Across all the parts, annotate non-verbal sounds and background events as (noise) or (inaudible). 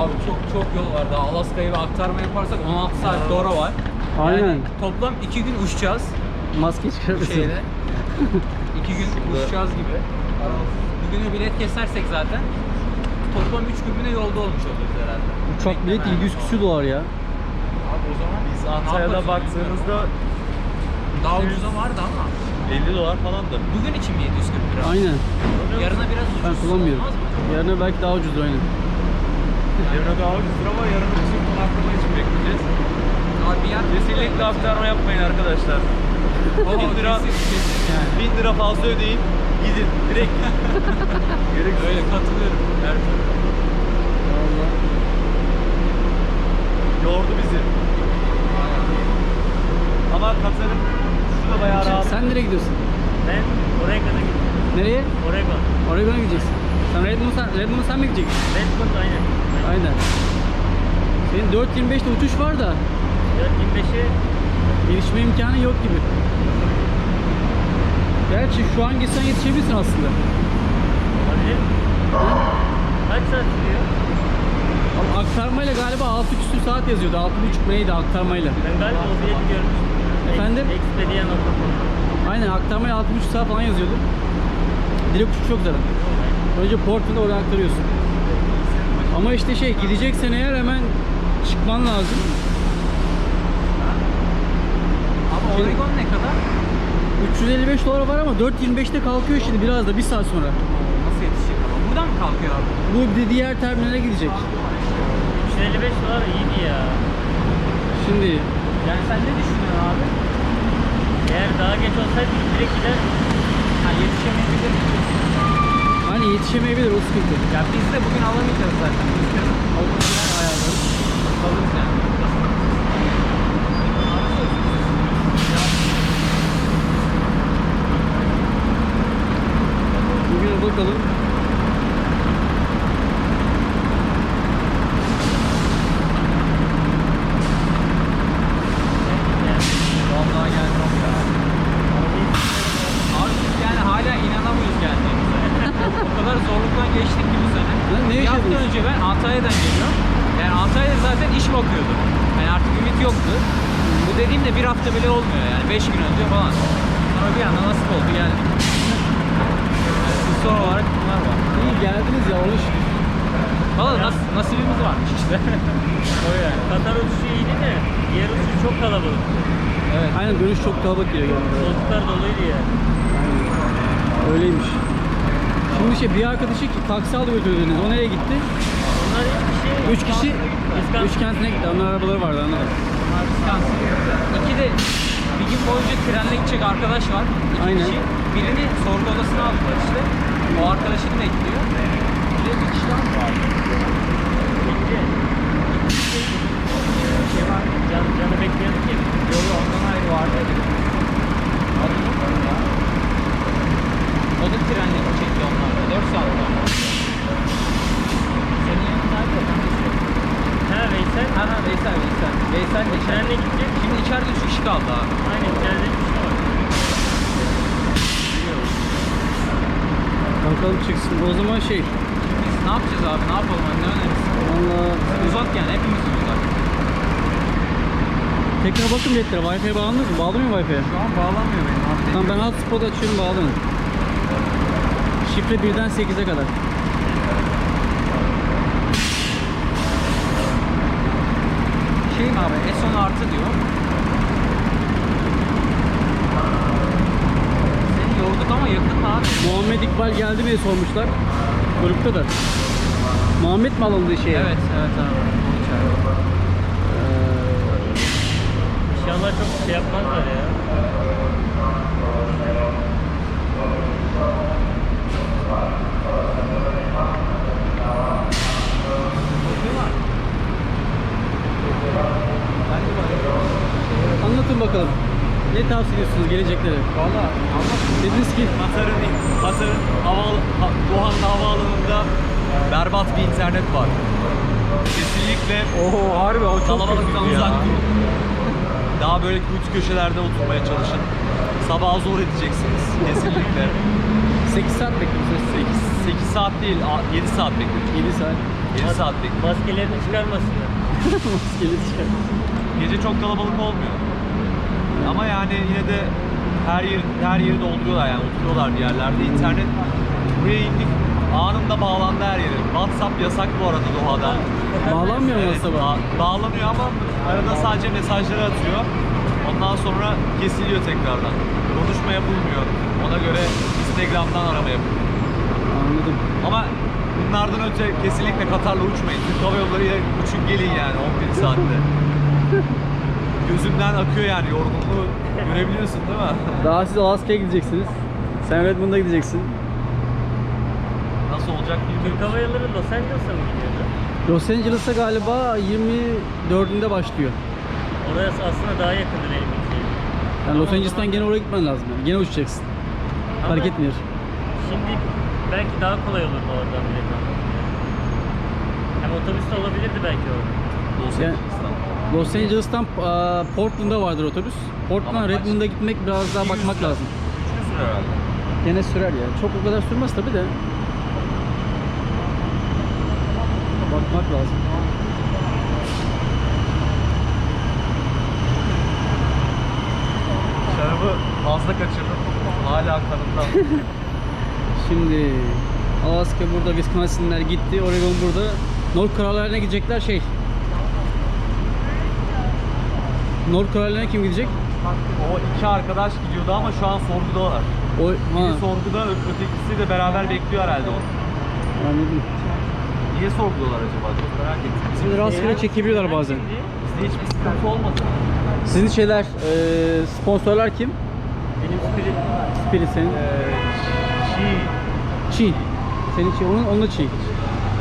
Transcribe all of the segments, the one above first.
Abi çok çok yol var daha Alaska'yı bir aktarma yaparsak 16 saat sonra var. Aynen. Yani toplam 2 gün uçacağız Maske bu çıkartırsın. şeyde. (laughs) 2 gün uçacağız gibi. Bugünü bilet kesersek zaten toplam 3 gün yine yolda olmuş oluruz herhalde. Uçak bileti 700 küsür dolar ya. Abi o zaman Biz Antalya'da yaparız? baktığımızda daha ucuza vardı ama 50 dolar falandı. bugün için mi 740 lira? Aynen. Yarına biraz ucuz Ben kullanmıyorum. olmaz mı? Yarına belki daha ucuzdur aynen. Daha ucuzdur ama yarın için konaklama için bekleyeceğiz. Abi yer Kesinlikle aktarma yapmayın arkadaşlar. Oo, 1000 lira, yani. 1000 lira fazla ödeyin. Gidin. Direkt. (laughs) Gereksiz. Öyle katılıyorum. Her türlü. Vallahi. Yordu bizi. Ama Katar'ın şu da bayağı rahat. Sen nereye gidiyorsun? Ben Oregon'a gittim. Nereye? Oregon. Oregon'a gideceksin. Sen Redmond sen, Redmond'a sen mi gideceksin? Redmond aynen. Aynen. Senin 4.25'te uçuş var da 425'i gelişme imkanı yok gibi. Gerçi şu an gitsen yetişebilirsin aslında. olabilir. Kaç saat sürüyor? Ama aktarmayla galiba 6 küsur saat yazıyordu. 6.5 mu neydi aktarmayla? Ben galiba o bileti görmüştüm. Efendim? Expedia.com. Aynen aktarmayla 6.5 saat falan yazıyordu. Direkt uçuş yok zaten. Önce Portland'a oradan aktarıyorsun. Ama işte şey gideceksen eğer hemen çıkman lazım. Ama Oregon ne kadar? 355 dolar var ama 4.25'te kalkıyor şimdi biraz da bir saat sonra. Nasıl yetişecek ama? Buradan mı kalkıyor abi? Bu di- diğer terminale gidecek. 355 dolar iyiydi ya. Şimdi Yani sen ne düşünüyorsun abi? Eğer daha geç olsaydı direkt gider. Ha yetişemeyebilir miyiz? Hani yetişemeyebilir o sıkıntı. Ya biz de bugün alamayacağız zaten olmayan ayarlarız. Kalırız yani. Bugün bakalım. Vallahi geldim ya. Abi biz yani hala inanamıyoruz geldiğimize. o kadar zorluktan geçtik ki bu sene. Lan ne bir hafta yaşadınız? önce ben Antalya'dan geliyorum. Yani Antalya'da zaten iş bakıyordum. Yani artık ümit yoktu. Bu dediğim de bir hafta bile olmuyor yani. Beş gün önce falan. Sonra bir anda nasip oldu geldik. Yani son olarak bunlar var. İyi geldiniz ya onu şükür. Valla nas nasibimiz varmış işte. (laughs) o yani. Katar uçuşu iyiydi de diğer uçuş çok kalabalık. Evet. Aynen dönüş çok kalabalık geliyor genelde. Koltuklar doluydu ya. Öyleymiş. Şimdi şey bir arkadaşı ki taksi aldı götürdünüz. O nereye gitti? Üç kişi. Üç kentine gitti. Onların arabaları vardı anladım. Bunlar. İki de bir gün boyunca trenle gidecek arkadaş var. İki Aynen. kişi. Birini sorgu odasına aldılar işte. O arkadaşını da ekliyor. Bir de bir kişi daha var? Bitti. Bir şey var. Can, canı bekliyorduk ya. Yolu ondan ayrı vardı. Adı onun ya? O da trenle gidecekti onlarla. 4 saat onlar. Senin yanındaydı ya. ben de şey- Ha Veysel. Ha Veysel Veysel. Veysel de içeride. Gidecek. Şimdi içeride 3 kişi kaldı ha. Aynen içeride bir kişi var. Bakalım çıksın. O zaman şey. Biz ne yapacağız abi? Ne yapalım? Hani ne önerirsin? Valla Uzak yani hepimizin uzak. tekrar bakın biletlere. Wi-Fi'ye bağlandınız mı? Bağlı mıyım Wi-Fi'ye? Şu an bağlanmıyor benim abi. Tamam ben hotspot açıyorum bağlanın. Şifre 1'den 8'e kadar. Şey mi abi? S10 artı diyor. Seni yorduk ama yakın abi? Muhammed İkbal geldi mi diye sormuşlar. Grupta da. Muhammed mi alındı şeye? Evet, evet abi. Ee, İnşallah çok şey yapmazlar ya. Bence var. anlatın bakalım. Ne tavsiye ediyorsunuz geleceklere? Valla. Dediniz ki Katar'ın Katar'ın hava ha- Doha'nın havaalanında berbat bir internet var. Kesinlikle Oo harbi o çok kalabalıktan kötü ya. uzak durun. Daha böyle kuytu köşelerde oturmaya çalışın. Sabah zor edeceksiniz kesinlikle. (laughs) 8 saat bekliyorsunuz. 8, 8 saat değil, 7 saat bekliyoruz. 7 saat. 7 saat bekliyor. Maskelerini çıkarmasınlar. (laughs) Maskeli çıkar. Gece çok kalabalık olmuyor. Ama yani yine de her yer her yeri dolduruyorlar yani oturuyorlar bir yerlerde. İnternet buraya indik anında bağlandı her yere. WhatsApp yasak bu arada Doha'da. Bağlanmıyor mu Evet, WhatsApp'a? ba- bağlanıyor ama arada sadece mesajları atıyor. Ondan sonra kesiliyor tekrardan. Konuşma yapılmıyor. Ona göre Instagram'dan arama yapılıyor. Anladım. Ama bunlardan önce kesinlikle Katar'la uçmayın. Türk Hava Yolları ile uçun gelin yani 11 saatte. (laughs) Gözümden akıyor yani yorgunluğu görebiliyorsun değil mi? Daha siz Alaska'ya gideceksiniz. Sen Redmond'a gideceksin. Nasıl olacak Türk bilmiyorum. Hava Yolları Los Angeles'a mı gidiyordu? Los Angeles'a galiba 24'ünde başlıyor. Orası aslında daha yakındı benim için. Yani Los Angeles'tan gene oraya gitmen lazım. Yani. Gene uçacaksın. Fark etmiyor. Şimdi belki daha kolay olurdu oradan bile. Hem otobüs de olabilirdi belki orada. Los Yani- Angeles'tan. Los Angeles'tan aa, Portland'a vardır otobüs. Ama kaç? Redmond'a gitmek biraz daha 200 bakmak lira. lazım. Üçlü sürer herhalde. Gene sürer ya. Çok o kadar sürmez tabi de. Bakmak lazım. Şarabı fazla kaçırdım. Hala kanımda. (laughs) Şimdi Alaska burada, Wisconsin'ler gitti, Oregon burada. North Carolina'ya gidecekler şey. North Carolina'ya kim gidecek? o iki arkadaş gidiyordu ama şu an sorgudalar. O Biri ha, sorguda ö- ötekisi de beraber bekliyor herhalde onu. anladım. Niye sorguluyorlar acaba? Çok merak ettim. Bizim Şimdi rastgele çekebiliyorlar bazen. bizde hiçbir sıkıntı olmadı. Sizin şeyler, eee, sponsorlar kim? Benim Spirit Spirit senin. Ee, Çiğ. Çiğ. Senin Çiğ, onun, onun da Çiğ.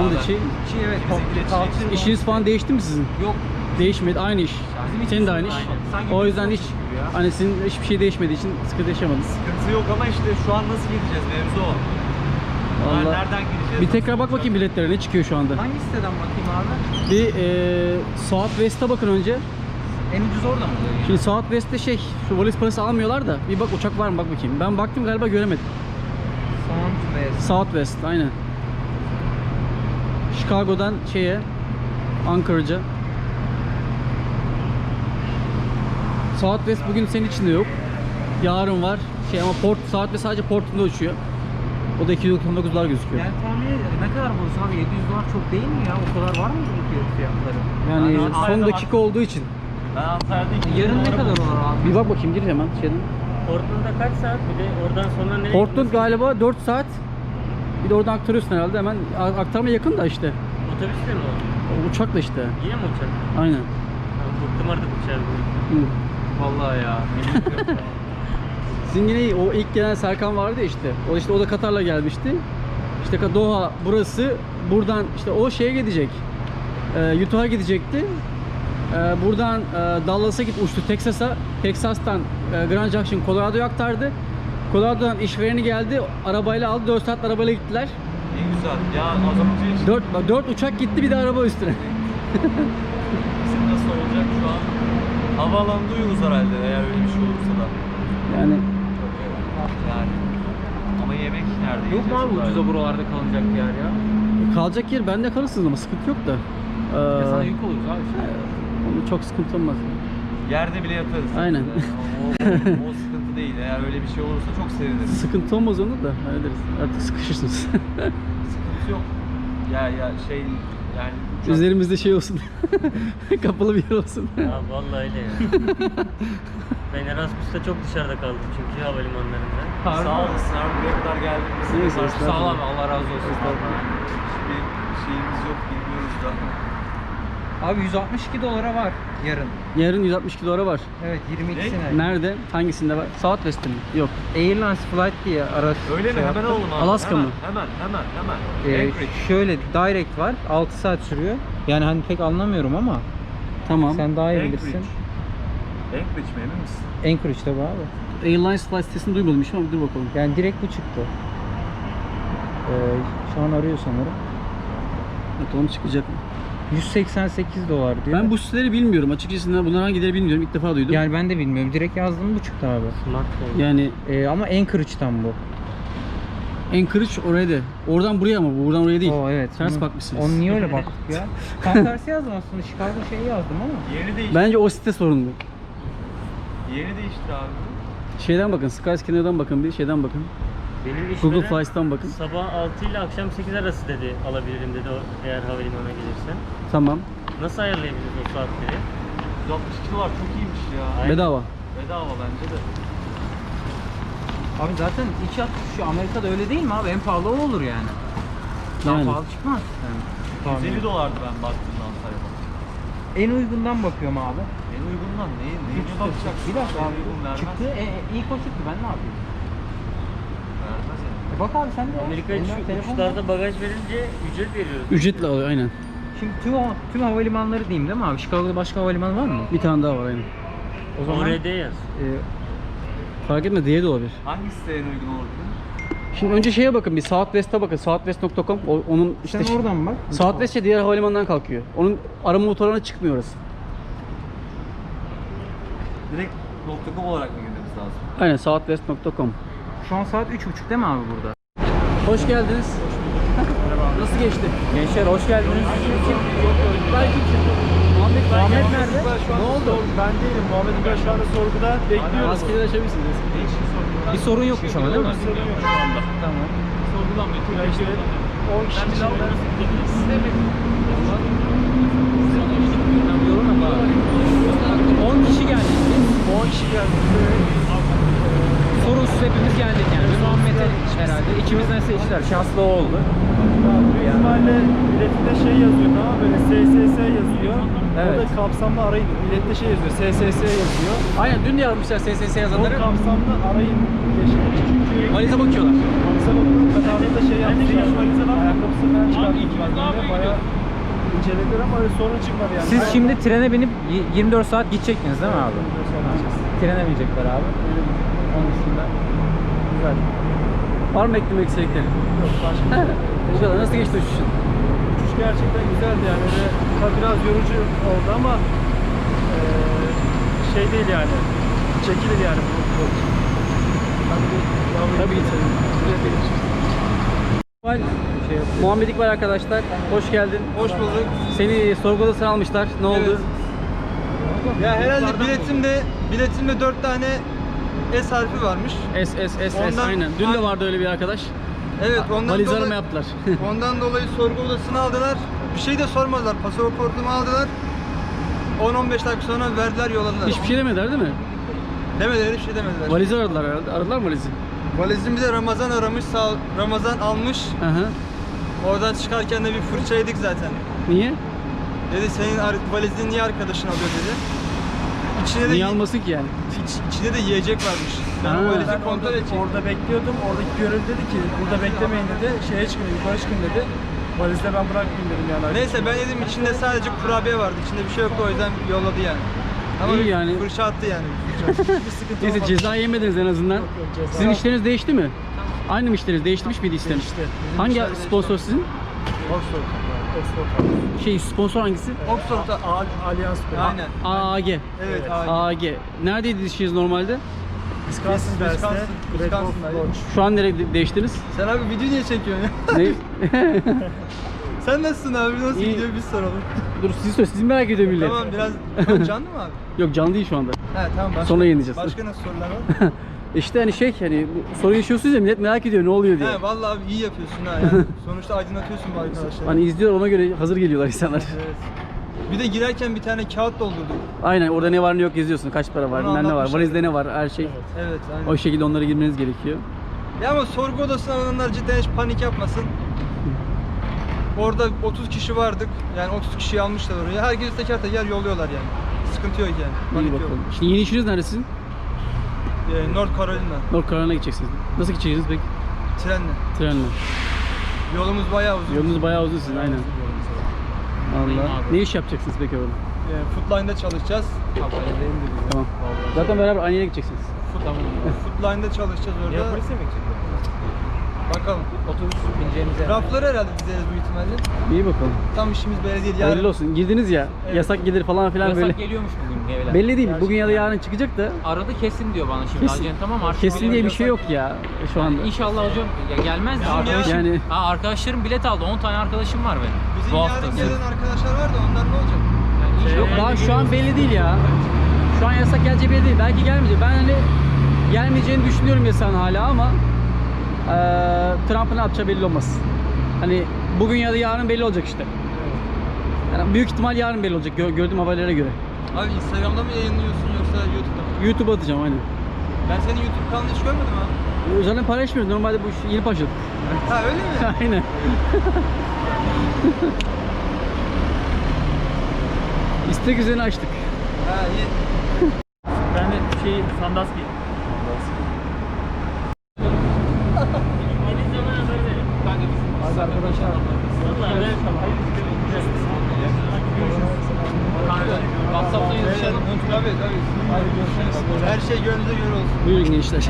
Onun da. Çiğ. Çiğ evet. Bizimki de Çiğ. İşiniz falan değişti mi sizin? Yok. Değişmedi, aynı iş. Bizim Senin de aynı iş. Sanki O yüzden hiç hani sizin hiçbir şey değişmediği için sıkıntı yaşamadınız. Sıkıntı yok ama işte şu an nasıl gideceğiz mevzu o. Vallahi. nereden gideceğiz? Bir tekrar bak bakayım biletlere ne çıkıyor şu anda. Hangi siteden bakayım abi? Bir eee Southwest'e bakın önce. En ucuz orada mı? Şimdi Southwest'te şey, şu valiz parası almıyorlar da bir bak uçak var mı bak bakayım. Ben baktım galiba göremedim. Southwest. Southwest aynen. Chicago'dan şeye Anchorage'a. Southwest bugün senin içinde yok. Yarın var. Şey ama Port Southwest sadece Portland'da uçuyor. O da 299 dolar gözüküyor. Yani tahmin ediyorum. Ne kadar bulursun abi? 700 dolar çok değil mi ya? O kadar var mı bu fiyat- fiyatları? Yani Ben son Antalya'da dakika olduğu için. Ben Antalya'da Yarın ne kadar olur abi? Bir bak bakayım gir hemen şeyden. Portland'da kaç saat? Bir de oradan sonra nereye Portland galiba 4 saat. Bir de oradan aktarıyorsun herhalde hemen. Aktarma yakın da işte. Otobüsle mi o? Uçakla işte. Yine mi uçak? Aynen. Ben bıktım artık uçağı. Hı. Vallahi ya. (laughs) Sizin yine o ilk gelen Serkan vardı ya işte. O işte o da Katar'la gelmişti. İşte Doha burası. Buradan işte o şeye gidecek. Ee, Utah'a gidecekti. Ee, buradan e, Dallas'a git uçtu Texas'a. Texas'tan e, Grand Junction Colorado'ya aktardı. Colorado'dan işvereni geldi. Arabayla aldı. 4 saat arabayla gittiler. Ne güzel. Ya az önce işte 4 4 uçak gitti bir de araba üstüne. bizim nasıl olacak şu an? Havaalanında uyuruz herhalde eğer öyle bir şey olursa da. Yani Yani. Ama yemek nerede Yok mu yiyeceğiz abi bari? ucuza buralarda kalacak yer ya? kalacak yer bende kalırsınız ama sıkıntı yok da. Ya sana Ee, yük oluruz abi şimdi. onu çok sıkıntı olmaz. Yerde bile yatarız. Aynen. O, o, o sıkıntı değil. Eğer öyle bir şey olursa çok seviniriz. Sıkıntı olmaz onu da hallederiz. Artık sıkışırsınız. (laughs) Sıkıntı yok. Ya ya şey yani uçak- Üzerimizde şey olsun. (laughs) Kapalı bir yer olsun. Ya vallahi öyle ya. (laughs) ben Erasmus'ta çok dışarıda kaldım çünkü havalimanlarında. Harbi Sağ olasın abi buraya kadar Neyse, estağfurullah. Sağ ol abi Allah razı olsun. Hiçbir şeyimiz yok bilmiyoruz da. Abi 162 dolara var yarın. Yarın 162 dolara var. Evet 22 Ne? sene. Nerede? Hangisinde var? Southwest'te mi? Yok. Airlines Flight diye araç Öyle mi? şey Hemen yaptım. alalım abi. Alaska hemen, mı? Hemen hemen hemen. Ee, Anchorage. şöyle direct var 6 saat sürüyor. Yani hani pek anlamıyorum ama Tamam. sen daha iyi Anchorage. bilirsin. Anchorage mi emin misin? Anchorage'da bu abi. Airlines flight sitesini duymadım hiç ama dur bakalım. Yani direkt bu çıktı. Ee, şu an arıyor sanırım. Bakalım çıkacak mı? 188 dolar diyor. Ben bu siteleri bilmiyorum. Açıkçası bunlar hangileri bilmiyorum. İlk defa duydum. yani ben de bilmiyorum. Direkt yazdım bu çıktı abi. Smartphone. Yani Ee, ama Anchorage'dan bu. Anchorage oraya da. Oradan buraya ama bu, buradan oraya değil. Oo evet. Ters Onu- bakmışsınız. Onu niye öyle (laughs) baktık ya? Tam tersi yazdım aslında. Chicago şeyi yazdım ama. Yerini değiştir. Bence o site sorunlu. Yerini değiştir abi. Şeyden bakın, Skyscanner'dan bakın bir, şeyden bakın. Benim Google Flights'tan bakın. sabah 6 ile akşam 8 arası dedi alabilirim dedi o eğer havalimanına gelirsen. Tamam. Nasıl ayarlayabiliriz o saatleri? 162 dolar çok iyiymiş ya. Aynen. Bedava. Bedava bence de. Abi zaten iç hat şu Amerika'da öyle değil mi abi? En pahalı o olur yani. Daha Yani. pahalı çıkmaz. Yani. 150 dolardı ben baktığımda Antalya'da. En uygundan bakıyorum abi. En uygundan neyi? Neyi Çıktı. bakacak? Bir dakika abi. Çıktı. E, e, ilk o çıktı. Ben ne yapayım? E bak abi sen de. Amerika Elinden şu telefon var. uçuşlarda bagaj verince ücret veriyoruz. Ücretli alıyor aynen. Şimdi tüm, tüm havalimanları diyeyim değil mi abi? Chicago'da başka havalimanı var mı? Bir tane daha var aynen. O zaman ORD yaz. e, Fark etme diye de olabilir. Hangisi de en uygun olur? Şimdi önce şeye bakın bir Southwest'e bakın. Southwest.com o- onun işte sen oradan bak. Southwest şey diğer havalimanından kalkıyor. Onun arama motoruna çıkmıyor orası. Direkt .com olarak mı girmemiz lazım? Aynen southwest.com. Şu an saat 3.30 değil mi abi burada? Hoş geldiniz. Nasıl geçti? Gençler hoş geldiniz. Muhammed, Muhammed nerede? Ne oldu? Ben değilim. Muhammed İbrahim şu anda sorguda bekliyoruz. Maskeleri açabilirsiniz. Bir sorun yokmuş ama değil mi? Sorun yok şu anda. Tamam. Ya işte 10 kişi içinde 10 kişi geldik. 10 kişi geldi. Sorunsuz hepimiz geldik yani. Bir Muhammed'e herhalde. İkimizden seçtiler. Şanslı o oldu. İhtimalle biletinde şey yazıyor tamam böyle SSS yazıyor. Evet. O da kapsamlı arayın. Bilette şey yazıyor. SSS yazıyor. Aynen dün de yazmışlar SSS O yazanları. kapsamlı arayın. Çünkü Valize bakıyorlar. Hamza bakın Katar'da da şey yaptı. Ayakkabısı falan çıkarttılar. böyle Bayağı incelediler ama sorun çıkmadı yani. Siz şimdi trene binip y- 24 saat gidecektiniz değil mi abi? Trene binecekler abi. Öyle Onun dışında güzel. Var mı eklemek istedikleri? Yok başka. İnşallah nasıl geçti uçuşun? Uçuş gerçekten güzeldi yani öyle tabii biraz yorucu oldu ama eee, şey değil yani çekilir yani bu için. Tabii Tabii ki. edelim. Şey Muhammed İkbal arkadaşlar. Hoş geldin. Hoş bulduk. Seni sorgu odasına almışlar. Ne oldu? Ya herhalde biletimde biletimde 4 tane S harfi varmış. S S S S Ondan- aynen. Dün de vardı öyle bir arkadaş. Evet ondan Valiz dolayı arama yaptılar. (laughs) ondan dolayı sorgu odasına aldılar. Bir şey de sormadılar. Pasaportumu aldılar. 10-15 dakika sonra verdiler yolladılar. Hiçbir şey demediler değil mi? Demediler hiçbir şey demediler. Valizi aradılar herhalde. Aradılar mı valizi? Valizim bir de Ramazan aramış. Sağ, Ramazan almış. Hı hı. Oradan çıkarken de bir fırça yedik zaten. Niye? Dedi senin ar- valizini niye arkadaşın alıyor dedi. İçine de Niye almasın ki yani? iç- içinde de yiyecek varmış. Ben Ha. o valizi Ben kontrol orada, edeceğim. orada bekliyordum. Oradaki görevli dedi ki burada beklemeyin dedi. Şeye çıkın, yukarı çıkın dedi. Valizde ben bırakmayayım dedim yani. Neyse ben dedim içinde sadece kurabiye vardı. İçinde bir şey yoktu o yüzden yolladı yani. Ama İyi yani. fırça attı yani. bir sıkıntı Neyse olmadı. ceza yemediniz en azından. Yok, yok, ceza. Sizin işleriniz değişti mi? Aynı mı işleriniz? Değişmiş miydi işleriniz? Değişti. Hangi işler sponsor değişti. sizin? Oxford. Oxford. Şey sponsor hangisi? Oxford'da. A- Allianz Group. Aynen. AAG. Evet. Abi. AAG. Neredeydi işiniz normalde? Wisconsin derste. Wisconsin- Red Wolf Wisconsin'daydı. Lodge. Şu an nereye de- değiştiniz? Sen abi video niye çekiyorsun ya? ne? (laughs) Sen nasılsın abi? Nasıl İyi. gidiyor biz soralım. Dur sizi sor, sizi merak ediyor millet. tamam biraz Tamam, canlı mı abi? Yok canlı değil şu anda. He tamam başka. Sonra yeneceğiz. Başka nasıl sorular var? (laughs) İşte hani şey hani bu sorun yaşıyorsunuz ya millet merak ediyor ne oluyor diye. He vallahi abi iyi yapıyorsun ha yani. (laughs) Sonuçta aydınlatıyorsun bu arkadaşları. Hani izliyor ona göre hazır geliyorlar insanlar. Evet. Bir de girerken bir tane kağıt doldurduk. Aynen orada ne var ne yok yazıyorsun. Kaç para var, Onu bilmem ne var, anlatmışlar. valizde ne var, her şey. Evet aynen. O şekilde onlara girmeniz gerekiyor. Ya ama sorgu odasına alanlar cidden hiç panik yapmasın. Orada 30 kişi vardık. Yani 30 kişiyi almışlar oraya. Herkes teker teker yolluyorlar yani. Sıkıntı yok yani. İyi Panik yok. bakalım. Şimdi yeni işiniz nerede sizin? Ee, North Carolina. North Carolina'ya gideceksiniz. Nasıl gideceksiniz peki? Trenle. Trenle. Yolumuz bayağı uzun. Yolunuz bayağı uzun sizin aynen. Allah. Ne iş yapacaksınız peki orada? Ee, Foodline'da çalışacağız. Tamam. Zaten beraber aynı yere gideceksiniz. Food, Foodline'da çalışacağız orada. Bakalım. Otobüs bineceğimize. Rafları herhalde dizeriz büyük ihtimalle. İyi bakalım. Tam işimiz böyle değil. Yarın Hayırlı olsun. Girdiniz ya. Evet. Yasak gelir falan filan Yasak böyle. geliyormuş bugün evler. Belli değil. Bugün ya da yarın çıkacak da. Aradı kesin diyor bana şimdi Kesin, Acen tamam artık kesin diye bir şey yok ya şu anda. Yani İnşallah hocam ya gelmez de arkadaşım. yani- Ha, arkadaşlarım bilet aldı. 10 tane arkadaşım var benim. bizim bu yarın hafta. gelen arkadaşlar var da onlar ne olacak? Yani Yok daha şu an belli değil ya. Şu an yasak geleceği belli değil. Belki gelmeyecek. Ben hani gelmeyeceğini düşünüyorum yasağın hala ama Trump'ın ne yapacağı belli olmaz. Hani bugün ya da yarın belli olacak işte. Yani büyük ihtimal yarın belli olacak gö- gördüğüm haberlere göre. Abi Instagram'da mı yayınlıyorsun yoksa YouTube'da mı? YouTube'a atacağım aynen. Ben senin YouTube kanalını hiç görmedim abi. Zaten paylaşmıyoruz. Normalde bu iş yeni başladık. (laughs) Ha öyle mi? (laughs) aynen. (laughs) İstek üzerine açtık. ha iyi. Ben de şey sandas arkadaşlar. WhatsApp'tan yazışalım. Tabii tabii. Her şey gönlünüze göre olsun. Buyurun gençler.